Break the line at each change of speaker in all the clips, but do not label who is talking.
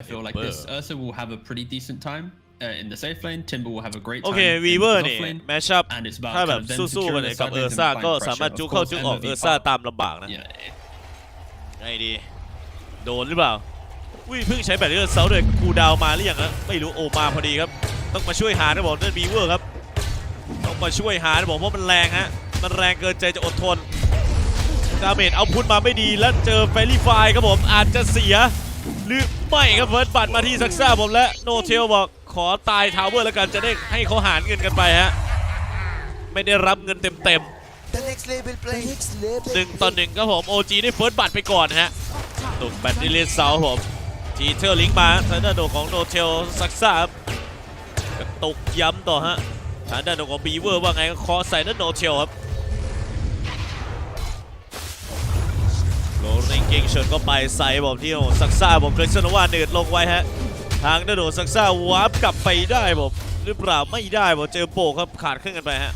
I feel like this Ursa will have a pretty decent time uh, in the safe lane. Timber will have a great
โอ
time
เค
in
วี
the
เวอร์
off
นี่
lane.
แมชชัพ
And it's about
ถ้าแบบ
kind of them
สู้ๆกัน
securing
เนี่ย
the
กับ
side
เออ
lanes
ร์ซ่า
and
ก็
applying
สามารถ
pressure.
จุ
Of
กเข้า
course,
จุกออก
MOV
เออร์ซ่า
are-
ตามลำบากนะ
Yeah,
ไงดี โดนหรือเปล่าอุ้ยเพิ่งใช้แบตเตอรี่เซาด้วยกูดาวมาหรือยังนะไม่รู้โอมาพอดีครับ ต้องมาช่วยหานะบอกนั่นบีเวอร์ครับ ต้องมาช่วยหานะบอกเพราะมันแรงฮะ มันแรงเกินใจจะอดทน ดาเมจเอาพุทมาไม่ดีแล้วเจอเฟรลี่ไฟครับผมอาจจะเสีย หรือไม่ครับเฟิร์สบัตรมาที่ซักซ่าผมและโนเทลบอกขอตายทาวเวอร์แล้วกันจะได้ให้เขาหารเงินกันไปฮะ ไม่ได้รับเงินเต็ม
The next label play. The next label.
ๆหนึ่งต่อหนึ่งครับผมโอจีได้เฟิร์สบัตรไปก่อนฮะตกแบตเตอรี่เซาผมทีเทอร์ลิงมาทางด้านโดของโนเทลซักซ่ากระตุกย้ำต่อฮะทางด้านโดของบีเวอร์ว่าไงก็คอใส่ด้านโนเทลครับ กิ้งชนก็ไปใส่ผมที่โอซักซ่าผมเคยเสนว่าเนืดลงไว้ฮะ ทางด้านโดซักซ่าวาร์ปกลับไปได้ผมหรือเปล่าไม่ได้ผมเจอโบกครับขาดครึ่งกันไปฮะ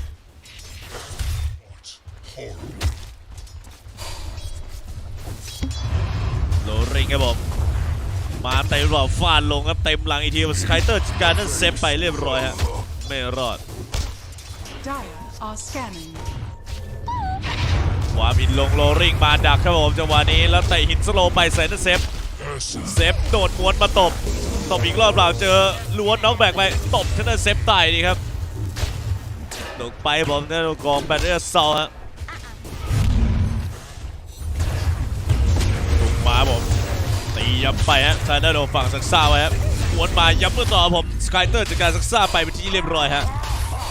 โลลิงครับผมมาเต็มหลอดฟาดลงครับเต็มหลังอีกทีสไคเตอร์จัดการนั่นเซฟไปเรียบร้อยฮะไม่รอด
Dire are scanning.
วามินลงโรลลิงมาดักครับผมจังหวะนี้แล้วเตะหินสโลไปใส่นั่นเซฟเซฟโดดม้วนมาตบตบอีกรอบเปล่าเจอล้วนน้องแบกไปตบท่านเซฟตายดีครับตกไปผมท่านกองแบตเตอร์ซอลฮะถูกมาผมตีย้ำไปฮะทางด้านโดฝั่งซักซ่าไว้ครับมวนมาย้ำเมื่อต่อผมสกายเตอร์จัดการซักซ่าไปเป็นที่เรียบร้อยฮะ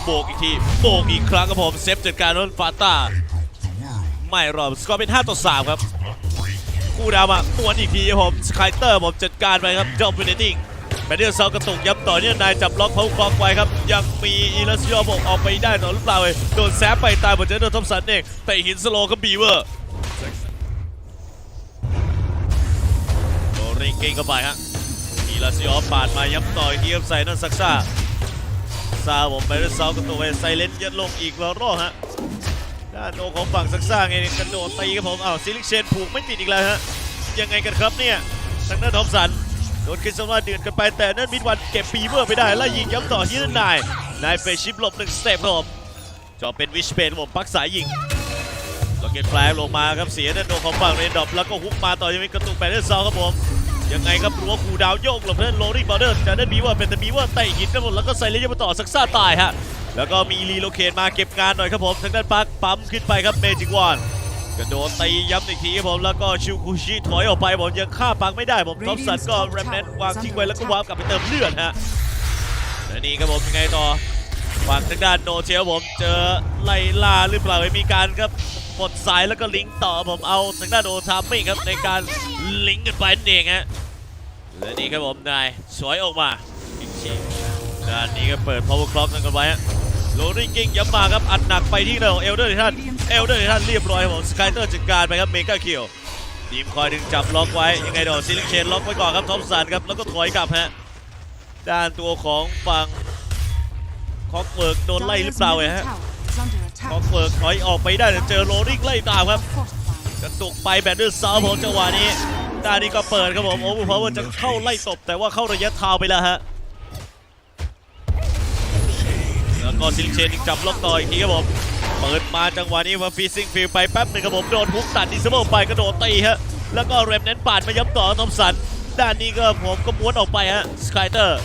โบกอีกทีโบกอีกครั้งครับผมเซฟจัดการโดนฟาต้า ไม่รอดสกอร์เป็น 5 ต่อ 3 ครับ คู่ดาวมาม้วนอีกทีครับผมสกายเตอร์ผมจัดการไปครับจอมเฟนติ้งแบนเดอร์เซากระตุกย้ำต่อเนี่ยนายจับล็อกเขาคลองไว้ครับ ยังมีอีลัสยอบอกออกไปได้ต่อหรือเปล่าเว้ยโดนแซฟไปตายหมดเจอโดนทอมสันเองแต่หินสโลก็บีเวอร์โดนริงเก่งเข้าไปฮะอีลัสยอปาดมาย้ำต่ออีกทีครับใส่นั่นซักซ่าซาผมแบนเดอร์เซากระตุกไปไซเลนยัดลงอีกแล้วรอบฮะ ด้านโอของฝั่งซักซ่าไงกระโดดตีครับผมอ้าวซิลิกเชนผูกไม่ติดอีกแล้วฮะยังไงกันครับเนี่ยทางด้านทอมสันโดนคริสตันว่าเดือดกันไปแต่นั่นมิดวันเก็บปีเมอร์ไปได้แล้วยิงย้ำต่อที่นั่นนายนายเฟชชิปหลบหนึ่งสเต็ปครับผมจอเป็นวิชเพนผมปักสายยิงล็อกเก็ตแฟลกลงมาครับเสียด้านโอของฝั่งเรนดอปแล้วก็ฮุกมาต่อยังมีกระตุกแปดเดอร์ซอครับผมยังไงครับรัวคูดาวโยกหลบเล่นโรลิ่บอลเดอร์จากด้นบีวอร์เป็นแต่บีวอร์เตะหินกันหมดแล้วก็ใส่เลี้ยงมาต่อซักซ่าตายฮะ แล้วก็มีรีโลเคทมาเก็บงานหน่อยครับผมทางด้านปักปั๊มขึ้นไปครับเมจิกวอนกระโดดตีย้ำอีกทีครับผมแล้วก็ชิวคุชิถอยออกไปผมยังฆ่าปักไม่ได้ผมท็อปสันก็แรมเนตวางทิ้งไว้แล้วก็วาร์ปกลับไปเติมเลือดฮะและนี่ครับผมยังไงต่อฝั่งทางด้านโนเชลผมเจอไล่ล่าหรือเปล่าไม่มีการครับกดสายแล้วก็ลิงก์ต่อผมเอาทางด้านโอทามมิ่งครับในการลิงก์กันไปนั่นเองฮะและนี่ครับผมนายสวยออกมาอีกทีด้านนี้ก็เปิด power clock นั่นกันไว้ฮะ โรลิงกิ้งย้ำมาครับอัดหนักไปที่เราเอลเดอร์ท่านเอลเดอร์ท่านเรียบร้อยครับสกายเตอร์จัดการไปครับเมกาคิวทีมคอยดึงจับล็อกไว้ยังไงโดนซิลิเชนล็อกไว้ก่อนครับทอมสันครับแล้วก็ถอยกลับฮะด้านตัวของฝั่งคอกเวิร์กโดนไล่หรือเปล่าเว้ย
middle
ฮะคอกเวิร์กถอยออกไปได้แต่เจอโรลิงไล่ตามครับกระตุกไปแบนเดอร์ซาวผมจังหวะนี้ด้านนี้ก็เปิดครับผมโอ้โหเพราะว่าจะเข้าไล่ตบแต่ว่าเข้าระยะทาวไปแล้วฮะ แล้วก็ซิลเชนอีกจับล็อกต่ออีกทีครับผมเปิดมาจังหวะนี้มาฟีซิงฟิลไปแป๊บหนึ่งครับผมโดนฮุกตัดดิสเบิลไปกระโดดตีฮะแล้วก็เรมเน้นปาดมาย้ำต่อทอมสันด้านนี้ก็ผมก็ม้วนออกไปฮะสกายเตอร์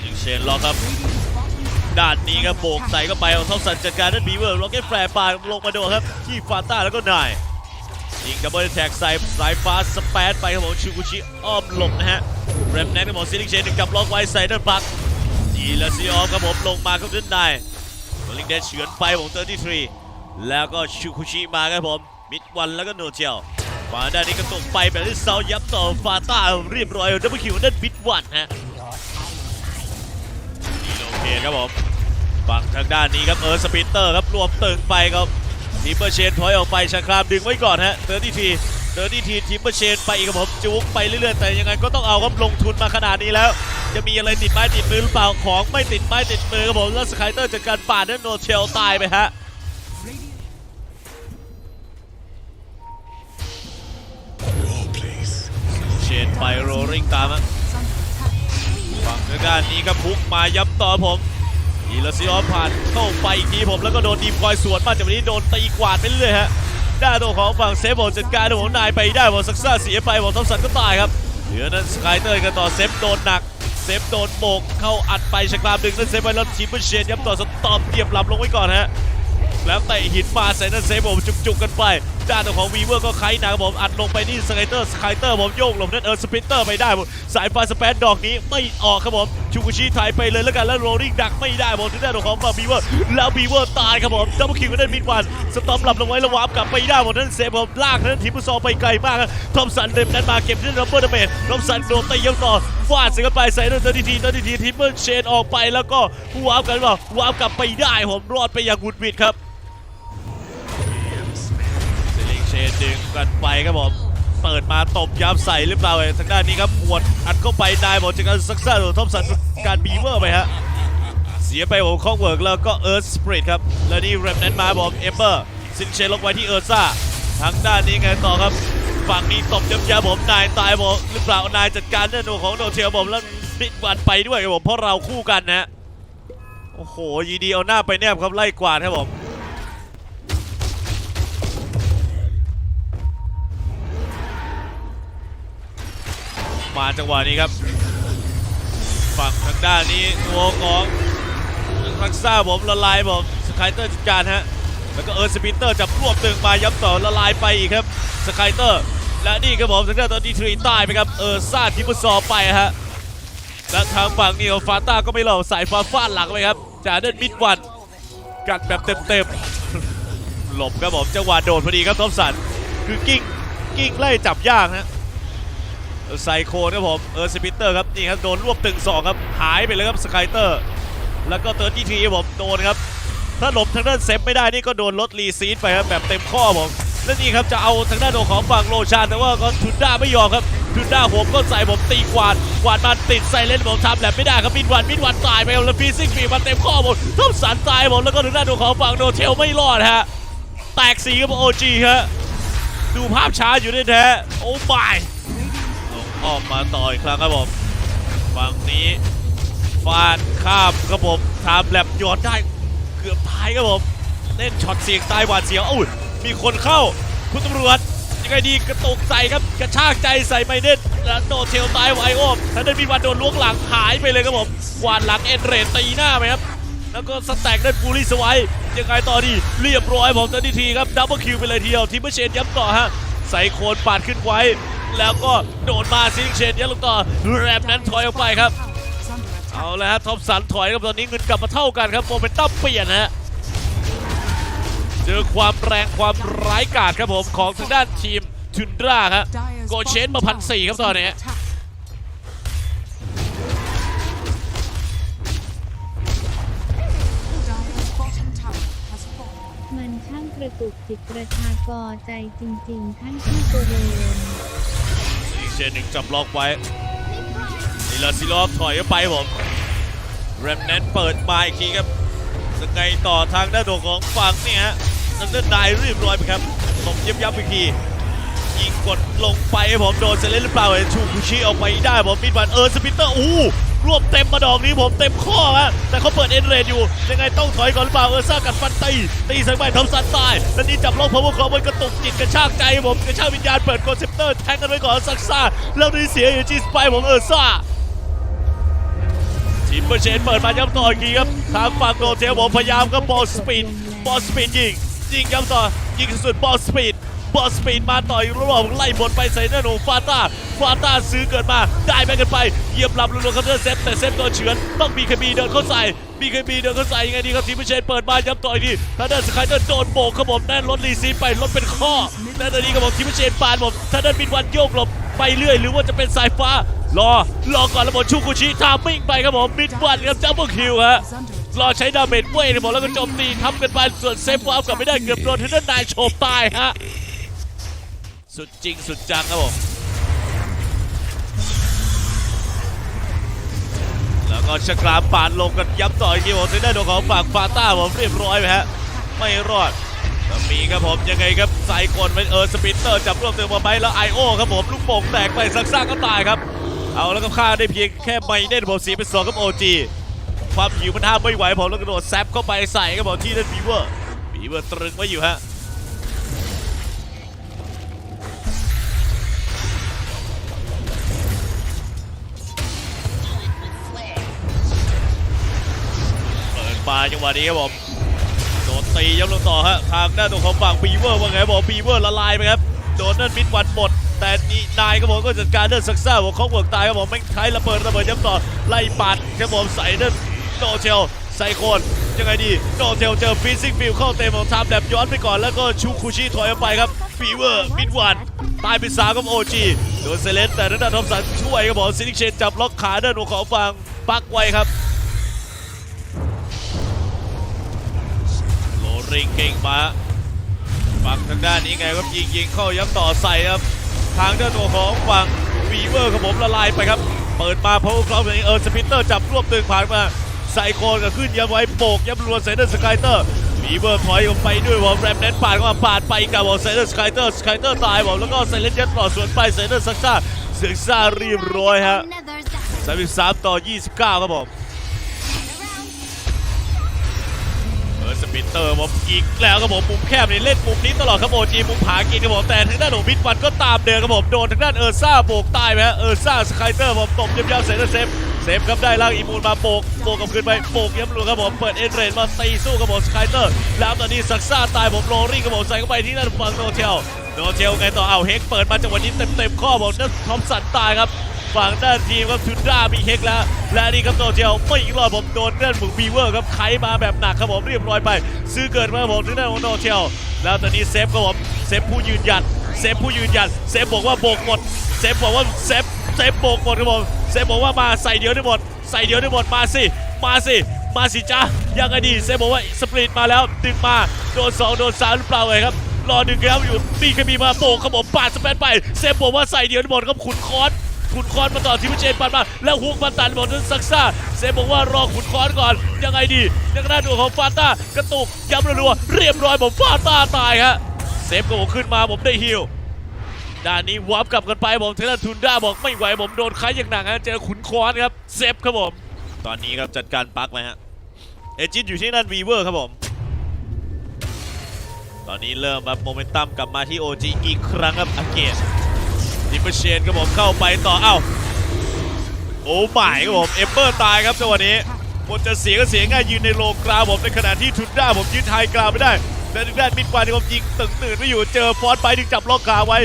ซิลเชนล็อกครับด้านนี้ครับโบกใส่เข้าไปเอาทอมสันจัดการด้านบีเวอร์ล็อกเก็ตแฟร์ปาดลงมาโดนครับที่ฟาต้าแล้วก็นายยิงดับเบิลแท็กใส่สายฟ้าสเปซไปครับผมชูกุชิอ้อมหลบนะฮะเรมแนนครับผมซิลิงเชนกับล็อกไว้ใส่ด้านบัก ดีลาซิออฟครับผมลงมาครับด้านในโรลิงเดนเฉือนไปผม33 แล้วก็ชูกุชิมาครับผม มิดวันแล้วก็โนเจลมาด้านนี้ก็ตกไปแบบที่เซายับต่อฟาต้าเรียบร้อยดับเบิลคิวด้านมิดวันฮะดีโลเคครับผมฝั่งทางด้านนี้ครับเออสปินเตอร์ครับรวมตึงไปครับทีมเปอร์เชนถอยออกไปชาครามดึงไว้ก่อนฮะเตอร์ทีที เตอร์ทีทีทีมเปอร์เชนไปอีกครับผมจุกไปเรื่อยๆ แต่ยังไงก็ต้องเอาครับลงทุนมาขนาดนี้แล้ว จะมีอะไรติดไม้ติดมือหรือเปล่าของไม่ติดไม้ติดมือครับผมแล้วสกายเตอร์จากการปาดนั้นโนเชลตายไปฮะเชนนไปโรริงตามฝั่งทางด้านนี้ก็พุกมาย้ำต่อผมอีลาซิออฟผ่านเข้าไปอีกทีผมแล้วก็โดนดีมคอยสวนมาจากวันนี้โดนตีกวาดไปเรื่อยฮะ ด้านตัวของฝั่งเซฟบอลจัดการตัวของนายไปได้บอลซักซ่าเสียไปบอลทอมสันก็ตายครับเหลือนั้นสกายเตอร์กันต่อเซฟโดนหนักเซฟโดนโบกเข้าอัดไปชกรามดึงนั้นเซฟไปแล้วทีมเบอร์เชนย้ำต่อสตอมเตียบลับลงไว้ก่อนฮะแล้วเตะหินมาใส่นั้นเซฟผมจุกๆกันไป ด้านของวีเวอร์ก็ไขหนักผมอัดลงไปที่สไคเตอร์สไคเตอร์ผมโยกลงนั่นเออสปินเตอร์ไปได้ผมสายฟ้าสเปนดอกนี้ไม่ออกครับผมชูกุชิถ่ายไปเลยแล้วกันแล้วโรลลิ่งดักไม่ได้ผมที่ด้านของฝั่งวีเวอร์แล้ววีเวอร์ตายครับผมดับเบิลคิวกันนั่นมิดวันสตอมหลับลงไว้แล้ววาร์ปกลับไปได้หมดนั่นเซฟผมลากนั่นทีมฟุตซอลไปไกลมากครับทอมสันเด็มนั้นมาเก็บที่ดับเบิลดาเมจทอมสันโดนตียกต่อฟาดใส่กันไปใส่นั่นเตอร์ทีทีเตอร์ทีทีทิปเปิลเชนออกไปแล้วก็วาร์ปกันว่าวาร์ปกลับไปได้ผมรอดไปอย่างหุดหวิดครับ ดึงกันไปครับผมเปิดมาตบยับใส่หรือเปล่าเอ่ยทางด้านนี้ครับหวดอัดเข้าไปนายบอกจากการซักซ่าโดนทอมสันการบีเวอร์ไปฮะเสียไปผมคองเวิร์กแล้วก็เอิร์ธสปริตครับแล้วนี่เรมนั้นมาบอกเอเบอร์ซินเชนลงไว้ที่เอิร์ซ่าทางด้านนี้ไงต่อครับฝั่งนี้ตบยับๆผมนายตายบอกหรือเปล่านายจัดการเรื่องของโดเทลผมแล้วบิดวันไปด้วยครับผมเพราะเราคู่กันนะฮะโอ้โหยีดีเอาหน้าไปแนบครับไล่กวาดครับผม มาจังหวะนี้ครับ ฝั่งทางด้านนี้ตัวของทักซ่าผมละลายผมสกายเตอร์จัดการฮะแล้วก็เอิร์ธสปินเตอร์จับรวบตึงมาย้ำต่อละลายไปอีกครับสกายเตอร์และนี่ครับผมทางด้านตอนดีทรีใต้ไปครับเออร์ซ่าทิมซอไปฮะและทางฝั่งนี้ของฟาต้าก็ไม่หลอกสายฟ้าฟาดหลังไปครับจากเดินมิดวันกัดแบบเต็มๆหลบครับผมจังหวะโดดพอดีครับทอมสันคือกิ้งกิ้งไล่จับยากนะ ไซโคนครับผมเออร์สปิเตอร์ครับนี่ครับโดนรวบตึงสองครับหายไปเลยครับสกายเตอร์แล้วก็เติร์ดทีทีผมโดนครับถ้าหลบทางด้านเซฟไม่ได้นี่ก็โดนลดรีซีดไปครับแบบเต็มข้อผมและนี่ครับจะเอาทางด้านของฝั่งโลชานแต่ว่าก็ทุนด้าไม่ยอมครับทุนด้าหัวก็ใส่ผมตีกวาดกวาดมาติดไซเลนผมทำแหลมไม่ได้ครับมิดวันมิดวันตายไปครับแล้วฟีซิ่งฟีมาเต็มข้อผมทับสันตายผมแล้วก็ทางด้านของฝั่งโนเทลไม่รอดฮะแตกสีครับโอจีฮะดูภาพช้าอยู่ด้วยแท้โอ้ my ออกมาต่ออีกครั้งครับผมฝั่งนี้ฟาดข้ามครับผมทำแลบย้อนได้เกือบตายครับผมเล่นช็อตเสียงตายหวาดเสียวอุ้ยมีคนเข้าคุณตำรวจยังไงดีกระตุกใส่ครับกระชากใจใส่ไมเดนแล้วโดนเทลตายไวโอ้มท่านได้มีวันโดนล้วงหลังหายไปเลยครับผมกวาดหลังเอ็นเรตตีหน้าไปครับแล้วก็สแต็กได้บูลี่สไวายยังไงต่อดีเรียบร้อยผมทันทีครับดับเบิลคิวไปเลยทีเดียวทีมเปอร์เชนย้ำต่อฮะใส่โคนปาดขึ้นไว้ แล้วก็โดนมาซิงเชนย้ำลงต่อแรมนั้นถอยออกไปครับ เอาลยฮะท็อปสันถอยครับตอนนี้เงินกลับมาเท่ากันครับโมเมนตัมเปลี่ยนฮะเจอความแรงความร้ายกาจครับผมของทางด้านทีมทุนดราครับโกเชนมาพันสี่ครับตอนนี้
มันช่างกระตุกจิตประชากรใจจริง ๆ ท่านที่เจริญ
อีกเชน หนึ่งจับล็อกไว้นี่ลาซิลอฟถอยไปผมแรมแนนเปิดมาอีกทีครับสไงต่อทางด้านตัวของฝั่งนี่ฮะนันเดอร์ไดรีบร้อยไปครับตบยับยับอีกทียิงกดลงไปให้ผมโดนเซเลนหรือเปล่าเห็นชูคุชิออกไปได้ผมมิดบันเออสปิเตอร์อู้ รวบเต็มมาดอกนี้ผมเต็มข้อฮะแต่เขาเปิดเอ็นเรดอยู่ ยังไงต้องถอยก่อนหรือเปล่าเออซ่ากัดฟันตีตีใส่ไปทำสันตายแล้วนี่จับล็อกพาวเวอร์คอมันกระตุกจิตกระชากใจผมกระชากวิญญาณเปิดคอนเซปเตอร์แทงกันไว้ก่อนซักซ่าแล้วนี่เสียอยู่จีสไปผมเออซ่าทีมเปอร์เชนเปิดมาย้ำต่ออีกทีครับทางฝั่งโดเทลผมพยายามครับบอลสปีดบอลสปีดยิงยิงย้ำต่อยิงสุดบอลสปีด บอสปีดมาต่อยระหว่างไล่บอลไปใส่หน้าหนูฟาต้าฟาต้าซื้อเกิดมา ได้ไปกันไปเยียบหลับรัวๆครับเซฟแต่เซฟโดนเฉือนต้องมีเคบีเดินเข้าใส่มีเคบีเดินเข้าใส่ยังไงดีครับทีมเชนเปิดมาย้ำต่ออีกทีถ้าเดินสกายเดินโดนโบกครับผมแน่นรถรีซีไปรถเป็นข้อแน่นอันนี้ครับผมทีมเชนปานผมถ้าเดินบินวันโยกหลบไปเรื่อย หรือว่าจะเป็นสายฟ้ารอรอก่อนแล้วบชูกุชิทามมิ่งไปครับผมบิดวันครับจัมเบิลคิวฮะรอใช้ดาเมจเว้ยนะบอกแล้วก็โจมตีทับกันไปส่วนเซฟวาร์กลับไม่ได้เกือบโดนเทนเดอร์นายโฉบตายฮะ สุดจริงสุดจังครับผมแล้วก็ชะกรามปาดลงกันย้ำต่ออีกทีผมเทนเดอร์โดนของฝั่งฟาต้าผมเรียบร้อยไปฮะไม่รอดมีครับผมยังไงครับใส่กลเป็นเออสปินเตอร์จับรวบตึงมาไปแล้วไอโอครับผมลูกโป่งแตกไปซักซ่าก็ตายครับ เอาแล้วก็ฆ่าได้เพียงแค่ไม่ได้ผมสียไปสองกับโอจีความหิวมันห้ามไม่ไหวผมแล้วกระโดดแซปเข้าไปใส่ครับผมที่นั่นบีเวอร์บีเวอร์ตรึงไว้อยู่ฮะ มาจังหวะนี้ครับผมโดนตีย้ำลงต่อฮะทางด้านตรงของฝั่งบีเวอร์ว่าไงบอกบีเวอร์ละลายไปครับโดนนั่นมิดวันหมดแต่นี่นายครับผมก็จัดการเดินซักซ่าของเวิร์กตายครับผมไม่ใช้ระเบิดระเบิดย้ำต่อไล่ปัดครับผมใส่เดินโดเชลไซโคนยังไงดีโดเชลเจอฟิซิ่งฟิลเข้าเต็มของทามแลบย้อนไปก่อนแล้วก็ชูคุชิถอยออกไปครับบีเวอร์มิดวันตายไปสามกับโอจีโดนเซเลนแต่ทางด้านทอมสันช่วยครับผมซินิกเชนจับล็อกขาด้านหัวของฝั่งปักไว้ครับ ริงเก่งมาฝั่งทางด้านนี้ไงครับยิงยิงเข้าย้ำต่อใส่ครับ ทางด้านตัวของฝั่งวีเวอร์ครับผมละลายไปครับ เปิดมาเพราะว่าเขาเป็นเออร์สปินเตอร์จับรวบตึงผ่านมาใส่โคนกับขึ้นย้ำไว้โปกย้ำรวนใส่เดอร์สกายเตอร์วีเวอร์ถอยออกไปด้วยวอลแรมเน้นปาดเข้ามาปาดไปกับวอลไซเดอร์สกายเตอร์สกายเตอร์ตายบอกแล้วก็ไซเลนยัดต่อสวนไปไซเดอร์ซักซ่าเสือกซ่าเรียบร้อยฮะ
Another down.
33 ต่อ 29 ครับผม สปิเตอร์ผมอีกแล้วครับผมมุมแคบนี่เล่นมุมนี้ตลอดครับโอจีมุมผากินครับผมแต่ทางด้านของมิดวันก็ตามเดินครับผมโดนทางด้านเออร์ซ่าโบกตายไปฮะเออร์ซ่าสกายเตอร์ผมตบยาวๆเซนเซฟเซฟครับได้ล่างอีมูลมาโบกโบกกับคืนไปโบกย้ำหลวงครับผมเปิดเอ็นเรนมาตีสู้ครับผมสกายเตอร์แล้วตอนนี้ซักซ่าตายผมโรลลิ่ครับผมใส่เข้าไปที่นั่นฝั่งโนเทลโนเทลไงต่อเอาเฮกเปิดมาจังหวะนี้เต็มๆข้อผมนั่นทอมสันตายครับ ฝั่งด้านทีมครับทุด้ามีเฮกแล้ว และนี่ครับโตเจลไม่รอดผมโดนด้านหมึกบีเวอร์ครับไขมาแบบหนักครับผมเรียบร้อยไป ซื้อเกิดมาผมถึงด้านของโตเจลแล้วตอนนี้เซฟครับผมเซฟผู้ยืนหยัดเซฟผู้ยืนหยัดเซฟบอกว่าโบกหมดเซฟบอกว่าเซฟเซฟโบกหมดครับผมเซฟบอกว่ามาใส่เดียวได้หมดใส่เดียวได้หมดมาสิมาสิมาสิจ้ายังไงดีเซฟบอกว่าสปริตมาแล้วดึงมาโดนสองโดนสามหรือเปล่าเลยครับรอดึงแล้วอยู่มีคบีมาโบกครับผมปาดสเปนไปเซฟบอกว่าใส่เดียวได้หมดครับขุนคอน ขุนคอนมาต่อทีมเจนปันมาแล้วฮุกมาตันบอลนั้นซักซ่าเซฟบอกว่ารอขุนคอนก่อนยังไงดียังหน้าตัวของฟาต้ากระตุกย้ำรัวเรียบร้อยผมฟาต้าตายฮะเซฟก็ผมขึ้นมาผมได้ฮิลด้านนี้วับกลับกันไปผมเทเลทุนด้าบอกไม่ไหวผมโดนค้ายอย่างหนักฮะเจอขุนคอนครับเซฟครับผมตอนนี้ครับจัดการปักไหมฮะเอจินอยู่ที่นั่นวีเวอร์ครับผมตอนนี้เริ่มแบบโมเมนตัมกลับมาที่ OG อีกครั้งครับอเกต ดิปเปอร์เชนครับผมเข้าไปต่อเอ้าโอ้หมายครับผมเอเบอร์ตายครับจังหวะนี้หมดจะเสียก็เสียง่ายยืนในโลกราวผมในขณะที่ทุนด้าผมยืนไทยกราวไม่ได้และทางด้านมิดวานที่ผมยิงตึงตื่นไม่อยู่เจอฟอสไปดึงจับล็อกขาไว้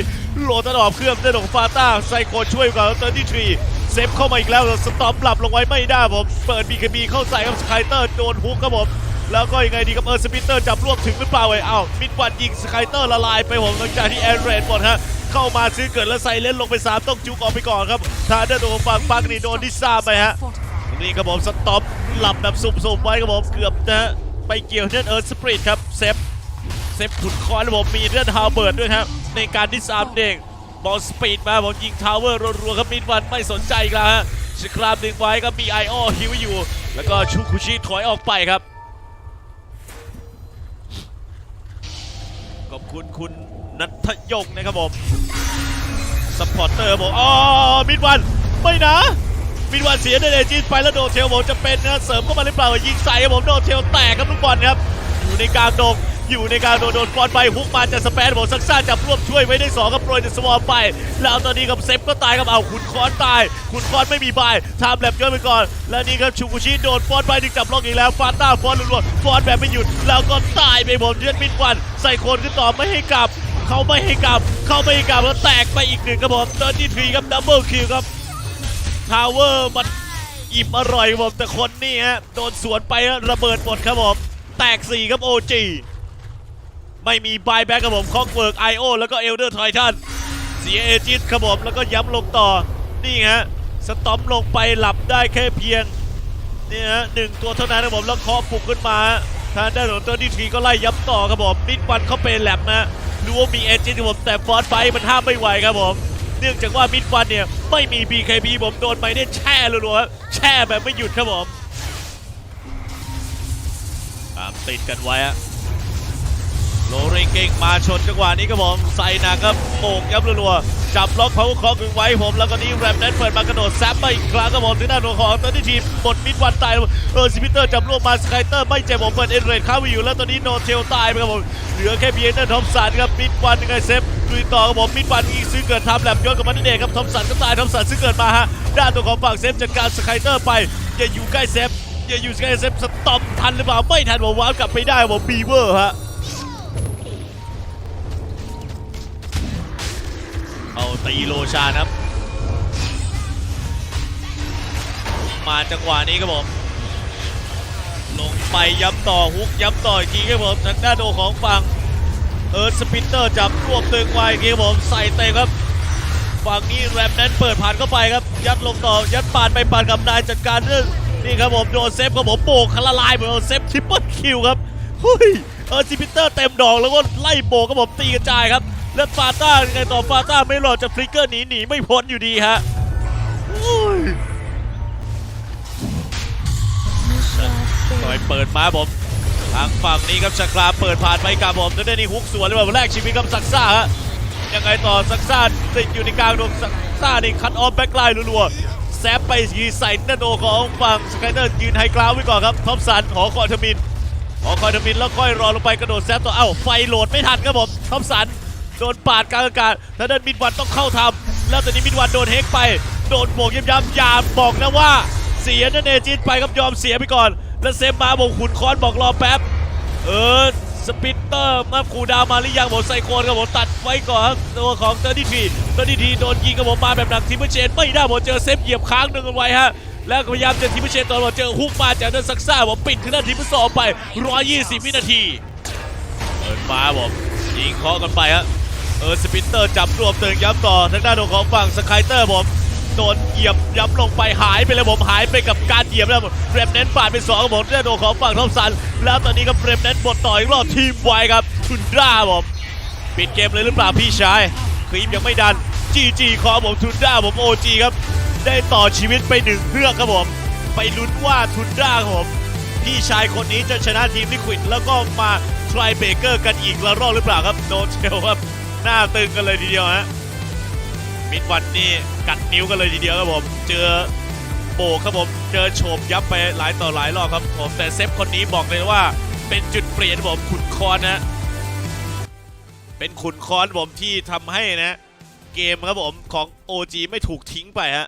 โหลดตลอดเครื่องเดินของฟาต้าไซโคช่วยกับเตอร์ที่ทรีเซฟเข้ามาอีกแล้วสต็อมหลับลงไว้ไม่ได้ผมเปิดบีคบีเข้าใส่กับสไคเตอร์โดนฮุกครับผมแล้วก็ยังไงดีครับเออร์สปิเตอร์จับรวบถึงหรือเปล่าไอ้เอ้ามิดวันยิงสไคเตอร์ละลายไปผมหลังจากที่แอนเรนหมดฮะ เข้ามาซื้อเกิดแล้วใส่เล่นลงไป 3 ต้องจุกออกไปก่อนครับทางด้านตัวฝั่งปักนี่โดนดิซ่าไปฮะนี่ครับผมสต็อปหลับแบบสุ่มๆไว้ครับผมเกือบนะฮะไปเกี่ยวเนื่อเอิร์ธสปริตครับเซฟเซฟขุดคอนแล้วผมมีเรื่องฮาวเบิร์ดด้วยครับในการดิสามเด้งบอลสปีดมาผมยิงทาวเวอร์รัวๆครับมิดวันไม่สนใจกแล้วฮะชิครามดึงไว้ก็มีไอออฮิวอยู่ แล้วก็ชูคุชิถอยออกไปครับขอบคุณคุณนัทยงนะครับผม สปอร์เตอร์บอกอ๋อมิดวันไม่นะ มิดวันเสียได้เลยจีนไปแล้วโดเทลผมจะเป็นนะเสริมเข้ามาหรือเปล่ายิงใส่ครับผมโดนเทลแตกครับลูกบอลครับอยู่ในกลางดงอยู่ในกลางโดนโดนฟอนไปฮุกมาจะสเปนผมซักซ่าจับรวบช่วยไว้ได้สองกับโปรยจะสวอมไป แล้วตอนนี้กับเซฟก็ตายครับเอาขุนคอนตายขุนคอนไม่มีบายทำแลบเกินไปก่อน แล้วนี่ครับชูกุชิโดนฟอนไปดึงจับล็อกอีกแล้วฟาต้าฟอนรัวๆฟอนแบบไม่หยุด แล้วก็ตายไปผมเยือนมิดวัน ใส่โคนขึ้นต่อไม่ให้กลับ เขาไม่ให้กลับ เขาไม่ให้กลับแล้วแตกไปอีกหนึ่งครับผมเตอร์ที่ทรีครับดับเบิลคิวครับทาวเวอร์มันอิ่มอร่อยครับผมแต่คนนี่ฮะโดนสวนไปแล้วระเบิดหมดครับผมแตก4ครับโอจีไม่มีบายแบ็กครับผมคอกเวิร์กไอโอแล้วก็เอลเดอร์ไททันเสียเอจิสครับผมแล้วก็ย้ำลงต่อนี่ฮะสตอมลงไปหลับได้แค่เพียงนี่ฮะหนึ่งตัวเท่านั้นครับผมแล้วเคาะปลุกขึ้นมาทางด้านของเตอร์ดีทีก็ไล่ย้ำต่อครับผมมิดวันเขาเป็นแลบนะ รู้ว่ามีเอจินผมแต่ฟอสไฟมันห้ามไม่ไหวครับผม เนื่องจากว่ามิดฟันเนี่ยไม่มี BKB ผมโดนไปเนี่ยแช่รัวๆครับแช่แบบไม่หยุดครับผมตามติดกันไว้อะโลเรเก่งมาชนจังหวะนี้ครับผมใส่หนักครับโมกยับรัวๆ จับล็อกเขาคอขึงไว้ผม แล้วก็นี้แรมนั้นเปิดมากระโดดแซมไปอีกครั้งครับผมถึงหน้าตัวของตอนที่ทีมบดมิดวันตายเออซิพิเตอร์จับรวบมาสไคเตอร์ไม่เจ็บผมเปิดเอ็นเรดเข้าไปอยู่แล้วตอนนี้โนเทลตายไปครับผมเหลือแค่เบียร์เนอร์ทอมสันครับมิดวันยังไงเซฟลุยต่อครับผมมิดวันอีกซื้อเกิดทำแหลมย้อนกลับมาที่เดครับทอมสันก็ตายทอมสันซื้อเกิดมาฮะด้านตัวของฝั่งเซฟจัดการสไคเตอร์ไปอย่าอยู่ใกล้เซฟอย่าอยู่ใกล้เซฟสต็อปทันหรือเปล่าไม่ทันผมว้าวกลับไปได้ผมบีเวอร์ฮะ ตีโลชาครับ มาจังหวะนี้ครับผม ลงไปย้ำต่อฮุกย้ำต่ออีกทีครับผมทางด้านโดของฝั่งเอิร์ธสปินเตอร์จับรวบตึงไว้อีกทีครับผมใส่เตะครับฝั่งนี้แรมนั้นเปิดผ่านเข้าไปครับ ยัดลงต่อยัดปานไปปานกับนายจัดการเรื่องนี่ครับผมโดนเซฟครับผมโบกคละลายเหมือนโดนเซฟทริปเปิลคิวครับเฮ้ยเออซิปิเตอร์เต็มดอกแล้วก็ไล่โบกครับผมตีกระจายครับ แล้วฟาต้ายังไงต่อฟาต้าไม่หลอดจากฟลิกเกอร์หนีหนีไม่พ้นอยู่ดีฮะโอ้ยต่อยเปิดมาผมทางฝั่งนี้ครับชาคราเปิดผ่านไปกับผมแล้วได้นี่ฮุกสวนเลยแบบแรกชีวิตครับซักซ่าฮะยังไงต่อซักซ่าติดอยู่ในกลางดวงซักซ่านี่คัดออฟแบ็กไลน์รัวๆแซฟไปยีใส่หน้าโดของฝั่งสไกเนอร์ยืนไฮกราวไว้ก่อนครับท็อปสันหอคอยทมินหอคอยทมินแล้วค่อยรอลงไปกระโดดแซฟตัวเอ้าไฟโหลดไม่ทันครับผมท็อปสัน โดนปาดกลางอากาศแล้วเดินมิดวันต้องเข้าทำแล้วตอนนี้มิดวันโดนเฮกไป โดนโบกย้ำๆย่าบอกนะว่า เสียนั่นเอจินไปครับยอมเสียไปก่อน แล้วเซฟมาบอกขุนคอนบอกรอแป๊บ เออสปินเตอร์มาคูดาวมาหรือยังผมไซโคนครับผมตัดไว้ก่อนครับตัวของเตอร์ดีทีเตอร์ดีทีโดนยิงครับผมมาแบบหนักทีมเชนไม่ได้ผมเจอเซฟเหยียบค้างหนึ่งกันไว้ฮะแล้วพยายามจะทีมเชนตอนผมเจอฮุกมาจากนั้นซักซ่าผมปิดทางด้านทีมเปอร์สองไป 120 วินาทีเปิดมาผมยิงเคาะกันไปฮะ เออสปินเตอร์จับรวบเติงย้ำต่อทางด้านของฝั่งสไคเตอร์ผมโดนเหยียบย้ำลงไปหายไปเลยผมหายไปกับการเหยียบแล้วผมเฟรมเน้นปาดไปสองครับผมด้านของฝั่งทอมสัน แล้วตอนนี้ก็เฟรมเน้นบทต่ออีกรอบทีมไวครับทุนด้าผมปิดเกมเลยหรือเปล่าพี่ชายครีมยังไม่ดันจีจีคอผมทุนด้าผมโอจีครับได้ต่อชีวิตไปหนึ่งเครื่องครับผมไปลุ้นว่าทุนด้าครับผมพี่ชายคนนี้จะชนะทีมลิควิดแล้วก็มาทรายเบเกอร์กันอีกละรอบหรือเปล่าครับโนเทลครับ หน้าตึงกันเลยทีเดียวฮะมิดวันนี่กัดนิ้วกันเลยทีเดียวครับผมเจอโบกครับผมเจอโฉบยับไปหลายต่อหลายรอบครับผมแต่เซฟคนนี้บอกเลยว่า เป็นจุดเปลี่ยนผมขุนคอนนะ เป็นขุนคอนผมที่ทำให้นะ เกมครับผมของ OG ไม่ถูกทิ้งไปฮะ